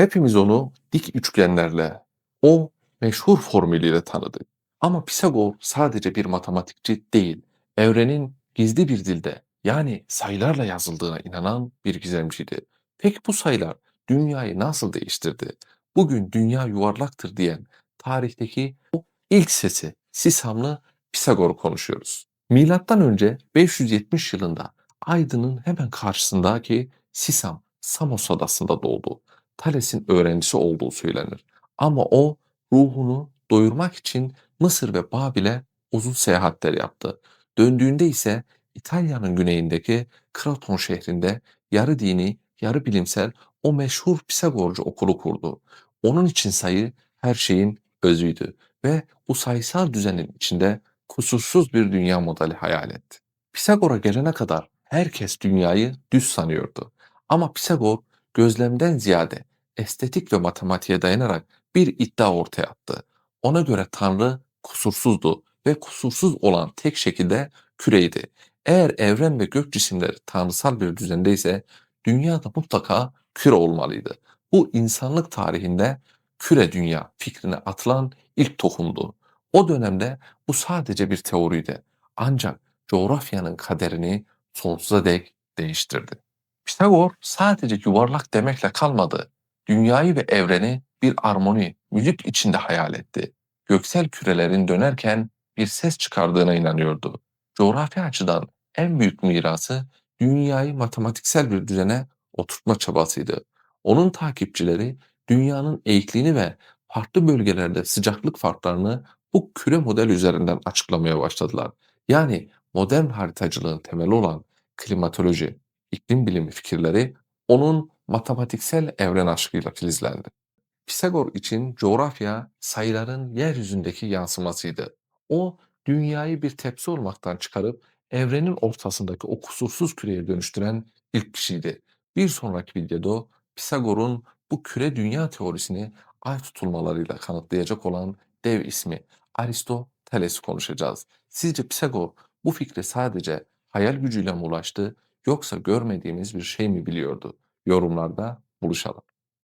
Hepimiz onu dik üçgenlerle, o meşhur formülüyle tanıdık. Ama Pisagor sadece bir matematikçi değil, evrenin gizli bir dilde yani sayılarla yazıldığına inanan bir gizemciydi. Peki bu sayılar dünyayı nasıl değiştirdi? Bugün dünya yuvarlaktır diyen tarihteki o ilk sesi Sisamlı Pisagor'u konuşuyoruz. Milattan önce 570 yılında Aydın'ın hemen karşısındaki Sisam, Samos adasında doğdu. Thales'in öğrencisi olduğu söylenir. Ama o ruhunu doyurmak için Mısır ve Babil'e uzun seyahatler yaptı. Döndüğünde ise İtalya'nın güneyindeki Kraton şehrinde yarı dini, yarı bilimsel o meşhur Pisagorcu okulu kurdu. Onun için sayı her şeyin özüydü ve bu sayısal düzenin içinde kusursuz bir dünya modeli hayal etti. Pisagor'a gelene kadar herkes dünyayı düz sanıyordu. Ama Pisagor gözlemden ziyade estetik ve matematiğe dayanarak bir iddia ortaya attı. Ona göre Tanrı kusursuzdu ve kusursuz olan tek şekilde küreydi. Eğer evren ve gök cisimleri tanrısal bir düzendeyse dünya da mutlaka küre olmalıydı. Bu insanlık tarihinde küre dünya fikrine atılan ilk tohumdu. O dönemde bu sadece bir teoriydi. Ancak coğrafyanın kaderini sonsuza dek değiştirdi. Pisagor sadece yuvarlak demekle kalmadı. Dünyayı ve evreni bir armoni, müzik içinde hayal etti. Göksel kürelerin dönerken bir ses çıkardığına inanıyordu. Coğrafi açıdan en büyük mirası dünyayı matematiksel bir düzene oturtma çabasıydı. Onun takipçileri dünyanın eğikliğini ve farklı bölgelerde sıcaklık farklarını bu küre model üzerinden açıklamaya başladılar. Yani modern haritacılığın temeli olan klimatoloji, iklim bilimi fikirleri onun matematiksel evren aşkıyla filizlendi. Pisagor için coğrafya sayıların yeryüzündeki yansımasıydı. O dünyayı bir tepsi olmaktan çıkarıp evrenin ortasındaki o kusursuz küreye dönüştüren ilk kişiydi. Bir sonraki videoda Pisagor'un bu küre dünya teorisini ay tutulmalarıyla kanıtlayacak olan dev ismi Aristoteles'i konuşacağız. Sizce Pisagor bu fikre sadece hayal gücüyle mi ulaştı yoksa görmediğimiz bir şey mi biliyordu? Yorumlarda buluşalım.